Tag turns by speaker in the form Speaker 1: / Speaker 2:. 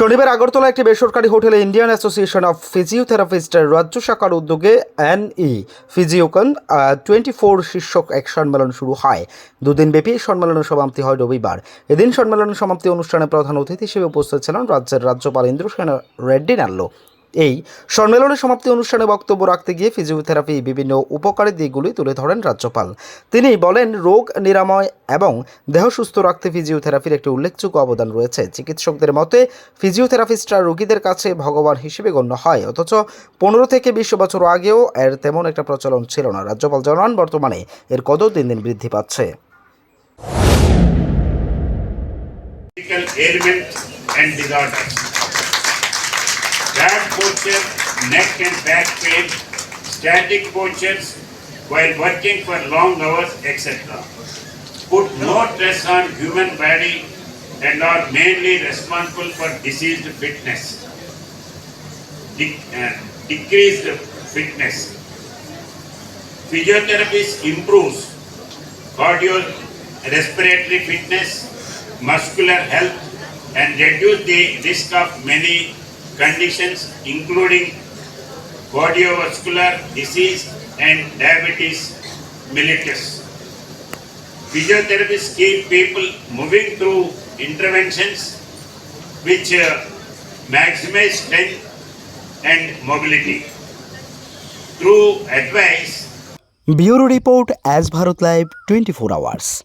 Speaker 1: শনিবার আগরতলা একটি বেসরকারি হোটেলে ইন্ডিয়ান অ্যাসোসিয়েশন অফ ফিজিওথেরাপিস্টের রাজ্য শাখার উদ্যোগে এনই ফিজিওকন টোয়েন্টি ফোর শীর্ষক এক সম্মেলন শুরু হয়। দুদিনব্যাপী এই সম্মেলনের সমাপ্তি হয় রবিবার। এদিন সম্মেলনের সমাপ্তি অনুষ্ঠানে প্রধান অতিথি হিসেবে উপস্থিত ছিলেন রাজ্যের রাজ্যপাল ইন্দ্রসেন রেড্ডি নাল্লো। এই সম্মেলনের সমাপ্তি অনুষ্ঠানে বক্তব্য রাখতে গিয়ে ফিজিওথেরাপি বিভিন্ন উপকারী দিকগুলি তুলে ধরেন রাজ্যপাল। তিনি বলেন, রোগ নিরাময় এবং দেহ সুস্থ রাখতে ফিজিওথেরাপির একটি উল্লেখযোগ্য অবদান রয়েছে। চিকিৎসকদের মতে ফিজিওথেরাপিস্টরা রোগীদের কাছে ভগবান হিসেবে গণ্য হয়। অথচ পনেরো থেকে বিশ বছর আগেও এর তেমন একটা প্রচলন ছিল না। রাজ্যপাল জানান, বর্তমানে এর কদর দিন দিন বৃদ্ধি পাচ্ছে.
Speaker 2: Posture, neck and back pain, static postures while working for long hours, etc. Put no stress on human body and are mainly responsible for diseased fitness. De- uh, decreased fitness. Physiotherapy improves cardio respiratory fitness, muscular health, and reduce the risk of many conditions including cardiovascular disease and diabetes mellitus. Physiotherapists keep people moving through interventions which uh, maximize strength and mobility. Through advice,
Speaker 1: Bureau Report as Bharat Live 24 hours.